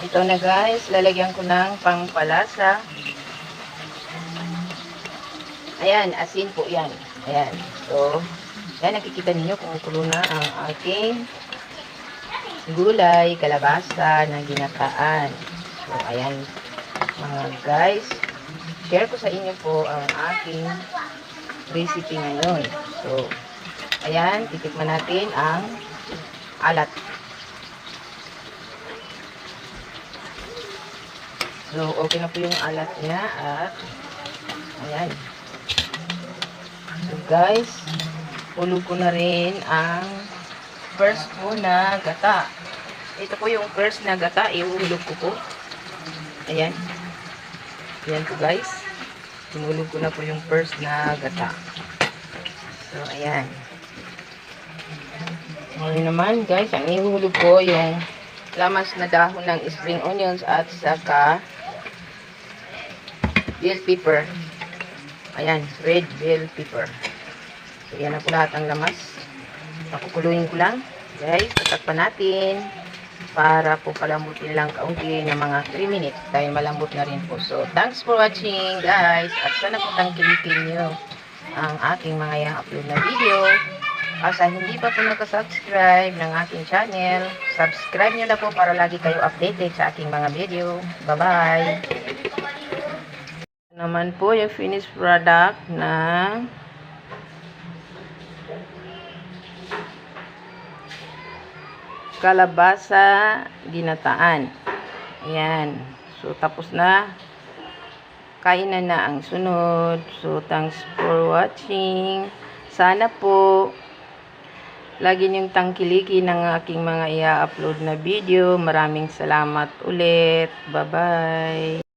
Ito na guys, lalagyan ko ng pangpalasa. Ayan, asin po yan. Ayan. So, yan, nakikita ninyo kung kulo na ang aking gulay, kalabasa na ginataan. So, ayan, mga guys. Share ko sa inyo po ang aking recipe ngayon. So, ayan, titikman natin ang alat. So, okay na po yung alat niya at ayan. So, guys, ulog ko na rin ang first po na gata. Ito po yung first na gata, iuulog ko po. Ayan. Ayan po guys. Tinulog ko na po yung first na gata. So, ayan. Ngayon naman guys, ang ihulog ko yung lamas na dahon ng spring onions at saka bell pepper. Ayan, red bell pepper. So, yan na po lahat ang lamas. Pakukuluin ko lang. Guys, tatakpan natin para po palambutin lang kaunti ng mga 3 minutes dahil malambot na rin po. So, thanks for watching guys at sana po tangkilikin nyo ang aking mga i-upload na video. At sa hindi pa po nakasubscribe ng aking channel, subscribe nyo na po para lagi kayo updated sa aking mga video. Bye-bye! naman po yung finished product na kalabasa ginataan. Ayan. So, tapos na. Kainan na ang sunod. So, thanks for watching. Sana po lagi niyong tangkiliki ng aking mga i-upload na video. Maraming salamat ulit. Bye-bye.